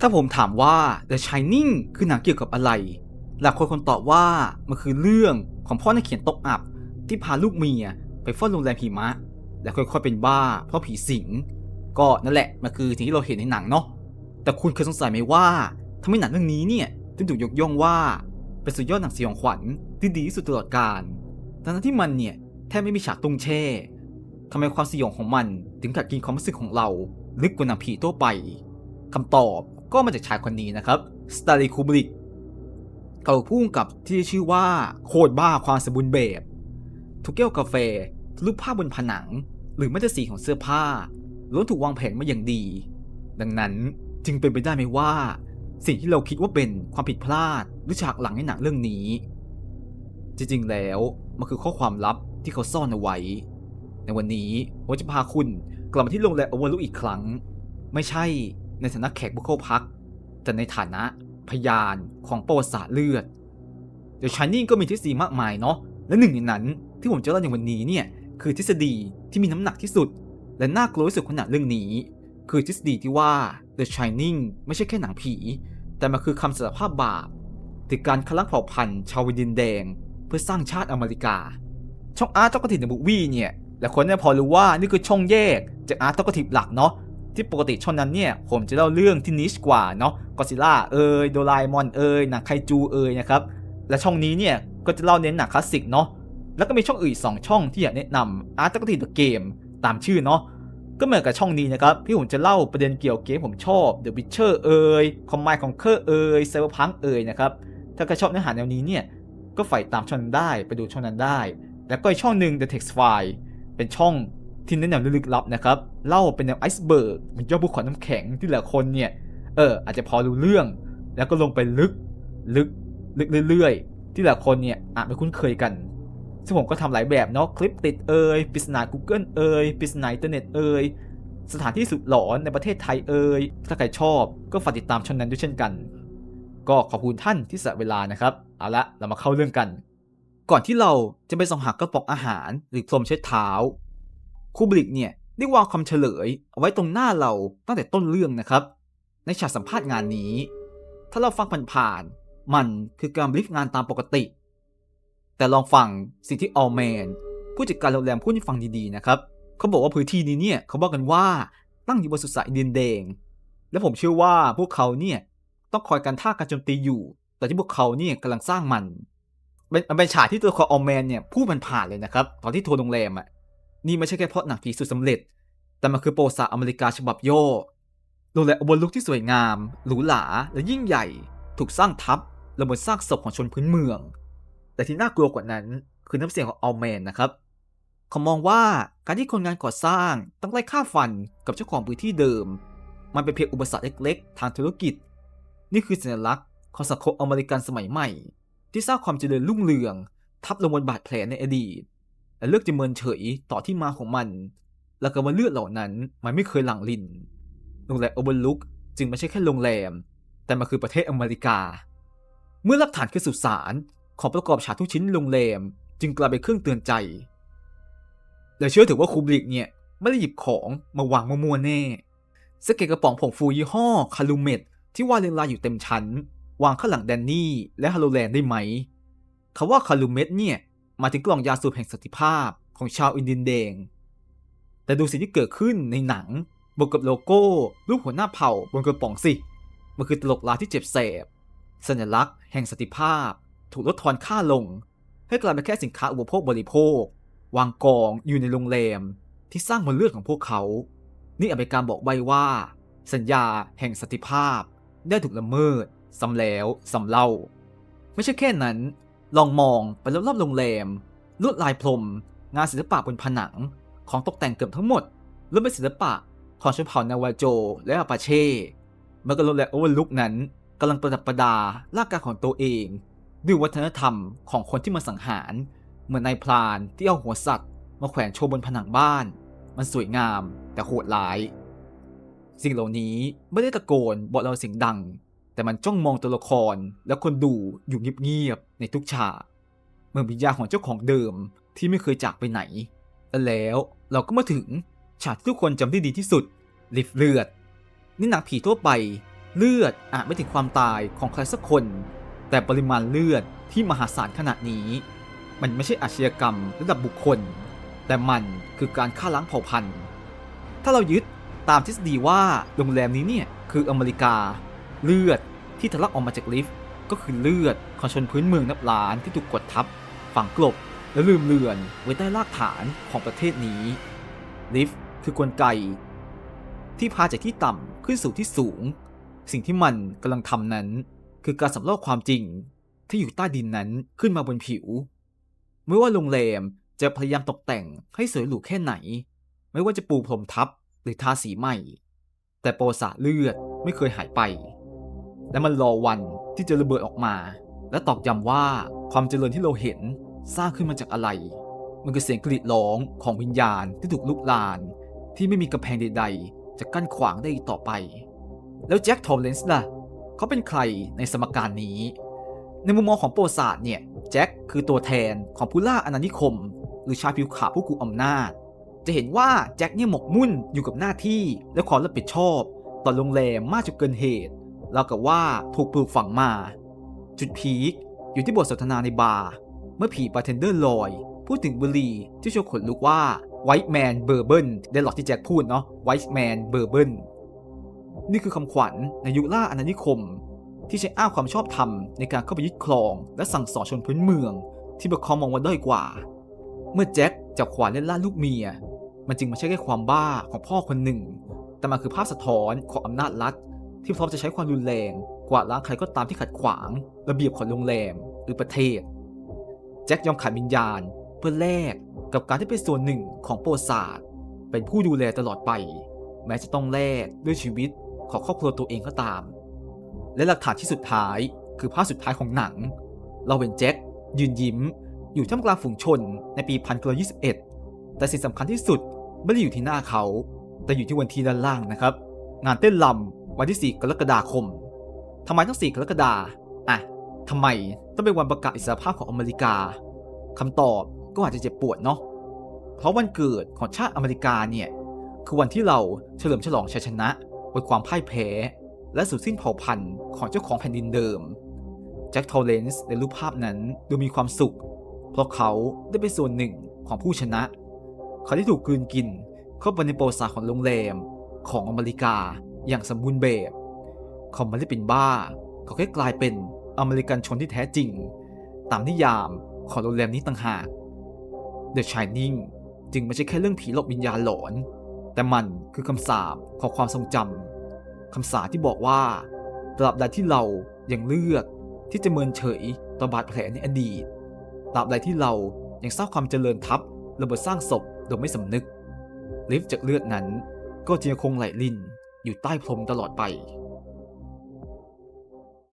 ถ้าผมถามว่า The Shining คือหนังเกี่ยวกับอะไร หลายคนคนตอบว่ามันคือเรื่องของพ่อนักเขียนตกอับ ที่พาลูกเมียไปเฝ้าโรงแรมหิมะ และค่อยๆเป็นบ้าเพราะผีสิง ก็นั่นแหละมันคือสิ่งที่เราเห็นในหนังเนาะ แต่คุณเคยสงสัยไหมว่าทำไมหนังเรื่องนี้เนี่ยถึงถูกยกย่องว่าเป็นสุดยอดหนังสยองขวัญที่ดีที่สุดตลอดกาลทั้งที่มันเนี่ยแทบไม่มีฉากตุ้งแช่ทำไมความสยองของมันถึงกัดกินความรู้สึกของเราลึกกว่าหนังผีทั่วไปคำตอบ ก็มาจากชายคนนี้นะครับสตาลีคูบริกเขาพุ่งกับที่ชื่อว่าโคตรบ้าความสมบูรณ์แบบทุกแก้วกาแฟรูปภาพบนผนัง หรือแม้แต่สีของเสื้อผ้าล้วนถูกวางแผนมาอย่างดี ดังนั้นจึงเป็นไปได้ไหมว่า สิ่งที่เราคิดว่าเป็นความผิดพลาด หรือฉากหลังในหนังเรื่องนี้ จริงๆแล้วมันคือข้อความลับที่เขาซ่อนเอาไว้ ในวันนี้ผมจะพาคุณกลับมาที่โรงแรมโอเวอร์ลุกอีกครั้ง ไม่ใช่ ในฐานะแขกบุคคลพัก แต่ในฐานะพยานของประวัติศาสตร์เลือดเดี๋ยวชายนิ่งก็มีทฤษฎีมากมายเนาะและหนึ่งในนั้นที่ผมจะเล่าในวันนี้เนี่ยคือทฤษฎีที่มีน้ำหนักที่สุด และน่ากลัวที่สุดขนังเรื่องนี้ คือทฤษฎีที่ว่า The Shining ไม่ใช่แค่หนังผี แต่มันคือคำสารภาพบาปถึงการคลั่งเผ่าพันธุ์ชาวดินแดง เพื่อสร้างชาติอเมริกา ช่องอาร์ตต็อกติในบุวี่เนี่ยและคนเนี่ยพอรู้ว่านี่คือช่องแยกจากอาร์ตต็อกติหลักเนาะ ที่ปกติช่องนั้นเนี่ยผมจะเล่าเรื่องที่นิชกว่าเนาะกอซิล่าเอ่ยโดราเอมอนเอ่ยหนังไคจูเอ่ยนะครับและช่องนี้เนี่ยก็จะเล่าเน้นหนังคลาสสิกเนาะแล้วก็มีช่องอื่นสองช่องที่อยากแนะนำอาร์ตต็อกติเดอะเกมตามชื่อเนาะก็เหมือนกับช่องนี้นะครับที่ผมจะเล่าประเด็นเกี่ยวกับเกมผมชอบ The Witcher เอ่ย Command Conquer เอ่ย Cyberpunk เอ่ยนะครับถ้าใครชอบเนื้อหาแนวนี้เนี่ยก็ฝ่ายตามช่องนั้นได้ไปดูช่องนั้นได้ แล้วก็อีกช่องหนึ่ง The Text File เป็นช่อง ที่แนะนำลึกลับนะครับ เล่าเป็นแนวไอซ์เบิร์กเป็นยอดภูเขาน้ำแข็งที่หลายคนเนี่ย เออ อาจจะพอรู้เรื่อง แล้วก็ลงไปลึก ลึก ลึกเรื่อยๆ ที่หลายคนเนี่ยอาจไม่คุ้นเคยกัน ซึ่งผมก็ทำหลายแบบเนาะ คลิปติดเอ่ยปริศนา Google เอ่ยปริศนาอินเทอร์เน็ตเอ่ยสถานที่สุดหลอนในประเทศไทยเอ่ย ถ้าใครชอบก็ฝากติดตามช่องนั้นด้วยเช่นกัน ก็ขอบคุณท่านที่สละเวลานะครับ เอาละ เรามาเข้าเรื่องกัน ก่อนที่เราจะไปส่องหากระป๋องอาหารหรือพรมเช็ดเท้า คูบริกเนี่ยได้วางคำเฉลยเอาไว้ตรงหน้าเราตั้งแต่ต้นเรื่องนะครับ ในฉากสัมภาษณ์งานนี้ ถ้าเราฟังผ่านๆมันคือการบริฟงานตามปกติ แต่ลองฟังสิ่งที่ออลแมนผู้จัดการโรงแรมพูดให้ฟังดีๆนะครับเขาบอกว่าพื้นที่นี้เนี่ยเขาบอกกันว่าตั้งอยู่บนสุสานอินเดียนแดง และผมเชื่อว่าพวกเขาเนี่ยต้องคอยกันท่าการโจมตีอยู่ แต่ที่พวกเขาเนี่ยกำลังสร้างมันเป็นมันเป็นฉากที่ตัวครออลแมนเนี่ยพูดมันผ่านเลยนะครับ ตอนที่ทัวร์โรงแรมอะ นี่ไม่ใช่แค่เพราะหนังผีสุดสำเร็จ แต่มันคือโปรศาสตร์อเมริกาฉบับย่อโรงแรมบนลุกที่สวยงาม หรูหรา และยิ่งใหญ่ ถูกสร้างทับและบนซากศพของชนพื้นเมือง แต่ที่น่ากลัวกว่านั้นคือน้ำเสียงของออลแมนนะครับ เขามองว่าการที่คนงานก่อสร้างต้องไล่ฆ่าฟันกับเจ้าของพื้นที่เดิม มันเป็นเพียงอุปสรรคเล็กๆ ทางธุรกิจ นี่คือสัญลักษณ์ของสังคมอเมริกันสมัยใหม่ ที่สร้างความเจริญรุ่งเรือง ทับลงบนบาดแผลในอดีต และเลือกจะเมินเฉยต่อที่มาของมัน และก็ว่าเลือดเหล่านั้นมันไม่เคยหลั่งลินโรงแรมโอเวอร์ลุกจึงไม่ใช่แค่โรงแรม แต่มันคือประเทศอเมริกา เมื่อหลักฐานคือสุสานของประกอบฉากทุกชิ้นโรงแรมจึงกลายเป็นเครื่องเตือนใจแต่เชื่อถือว่าคูบริกเนี่ยไม่ได้หยิบของมาวางมั่วๆแน่สเก็ตกระป๋องผงฟูยี่ห้อคาลูเมตที่วาดเรียงรายอยู่เต็มชั้น วางข้างหลังแดนนี่และฮาโลแลนด์ได้ไหมคาว่าคาลูเมตเนี่ย มาถึงกล่องยาสูบแห่งสันติภาพของชาวอินเดียนแดง แต่ดูสิ่งที่เกิดขึ้นในหนังบวกกับโลโก้ รูปหัวหน้าเผ่าบนกระป๋องสิ มันคือตลกลาที่เจ็บแสบ สัญลักษณ์แห่งสันติภาพ ถูกลดทอนค่าลง ให้กลายเป็นแค่สินค้าอุปโภคบริโภค วางกองอยู่ในโรงแรม ที่สร้างบนเลือดของพวกเขา นี่อเป็นการบอกใบว่า สัญญาแห่งสันติภาพ ได้ถูกละเมิดซ้ำแล้วซ้ำเล่า ไม่ใช่แค่นั้น ลองมองไปรอบๆโรงแรม ลวดลายพรม งานศิลปะบนผนัง ของตกแต่งเกือบทั้งหมดล้วนเป็นศิลปะของชนเผ่านาวาโจ และอาปาเช่เมื่อกโรงแรมโอเวอร์ลุกนั้นกำลังประดับประดาร่างกายของตัวเองด้วยวัฒนธรรมของคนที่มาสังหาร เหมือนนายพรานที่เอาหัวสัตว์ มาแขวนโชว์บนผนังบ้าน มันสวยงามแต่โหดร้าย สิ่งเหล่านี้ไม่ได้ตะโกนบอกเราเสียงดัง แต่มันจ้องมองตัวละครและคนดูอยู่เงียบๆในทุกฉากเหมือนวิญญาณของเจ้าของเดิมที่ไม่เคยจากไปไหน และแล้วเราก็มาถึงฉากที่ทุกคนจำได้ดีที่สุดลิฟเลือดนี่หนังผีทั่วไป เลือดอาจไม่ถึงความตายของใครสักคน แต่ปริมาณเลือดที่มหาศาลขนาดนี้ มันไม่ใช่อาชญากรรมระดับบุคคล แต่มันคือการฆ่าล้างเผ่าพันธุ์ ถ้าเรายึดตามทฤษฎีว่าโรงแรมนี้เนี่ยคืออเมริกา เลือดที่ทะลักออกมาจากลิฟต์ก็คือเลือดของชนพื้นเมืองนับล้านที่ถูกกดทับ ฝังกลบ และลืมเลือนไว้ใต้รากฐานของประเทศนี้ ลิฟต์คือกลไก ที่พาจากที่ต่ำขึ้นสู่ที่สูง สิ่งที่มันกำลังทำนั้น คือการสำรอกความจริงที่อยู่ใต้ดินนั้นขึ้นมาบนผิว ไม่ว่าโรงแรมจะพยายามตกแต่งให้สวยหรูแค่ไหน ไม่ว่าจะปูพรมทับหรือทาสีใหม่ แต่โปรสาเลือดไม่เคยหายไป และมันรอวันที่จะระเบิดออกมา และตอกย้ำว่าความเจริญที่เราเห็นสร้างขึ้นมาจากอะไร มันคือเสียงกรีดร้องของวิญญาณที่ถูกลุกลาน ที่ไม่มีกำแพงใด ๆ จะกั้นขวางได้อีกต่อไป แล้วแจ็คทอมเลนส์ล่ะ เขาเป็นใครในสมการนี้ ในมุมมองของโปรศาสตร์เนี่ยแจ็คคือตัวแทนของผู้ล่าอาณานิคม หรือชายผิวขาวผู้กุมอำนาจ จะเห็นว่าแจ็คเนี่ยหมกมุ่นอยู่กับหน้าที่และความรับผิดชอบ ต่อโรงแรมมากจนเกินเหตุ ราวกับว่าถูกปลูกฝังมา จุดพีคอยู่ที่บทสนทนาในบาร์เมื่อผีบาร์เทนเดอร์ลอย พูดถึงบุหรี่ที่ชวนขนลุกว่า White Man Bourbon ได้หลอกที่แจ็คพูดเนาะ White Man Bourbon นี่คือคำขวัญในยุคล่าอาณานิคม ที่ใช้อ้างความชอบธรรมในการเข้าไปยึดครอง และสั่งสอนชนพื้นเมือง ที่พวกเขามองว่าด้อยกว่า เมื่อแจ็คจับขวานเล่นล่าลูกเมีย มันจึงไม่ใช่แค่ความบ้าของพ่อคนหนึ่ง แต่มันคือภาพสะท้อนของอำนาจรัฐ ที่พร้อมจะใช้ความรุนแรง กวาดล้างใครก็ตามที่ขัดขวาง ระเบียบของโรงแรมหรือประเทศ แจ็คยอมขายวิญญาณเพื่อแลกกับการที่เป็นส่วนหนึ่งของโปรศาสตร์เป็นผู้ดูแลตลอดไป แม้จะต้องแลกด้วยชีวิตของครอบครัวตัวเองก็ตาม และหลักฐานที่สุดท้ายคือภาพสุดท้ายของหนัง เราเป็นแจ็คยืนยิ้ม อยู่ท่ามกลางฝูงชนในปี 1921 แต่สิ่งสำคัญที่สุดไม่ได้อยู่ที่หน้าเขา แต่อยู่ที่วันที่ด้านล่างนะครับ งานเต้นลำ วันที่ 4 กรกฎาคมทำไมต้อง 4 กรกฎาอะทำไมต้องเป็นวันประกาศอิสรภาพของอเมริกาคำตอบก็อาจจะเจ็บปวดเนาะ เพราะวันเกิดของชาติอเมริกาเนี่ย คือวันที่เราเฉลิมฉลองชัยชนะบนความพ่ายแพ้ และสูญสิ้นเผ่าพันธุ์ของเจ้าของแผ่นดินเดิม แจ็คทอลเลนส์ในรูปภาพนั้นดูมีความสุข เพราะเขาได้เป็นส่วนหนึ่งของผู้ชนะ เขาได้ถูกกลืนกินเข้าไปในโปรสาของโรงแรมของอเมริกา อย่างสมบูรณ์แบบเขาไม่ได้เป็นบ้า เขาแค่กลายเป็นอเมริกันชนที่แท้จริง ตามนิยามของโรงแรมนี้ต่างหาก The Shining จึงไม่ใช่แค่เรื่องผีหลอกวิญญาณหลอน แต่มันคือคำสาปของความทรงจำคำสาปที่บอกว่าตราบใดที่เรายังเลือกที่จะเมินเฉยต่อบาดแผลในอดีตตราบใดที่เรายังสร้างความเจริญทับระเบิดสร้างศพโดยไม่สำนึกลิฟจากเลือดนั้นก็จะยังคงไหลลิน อยู่ใต้พรมตลอดไป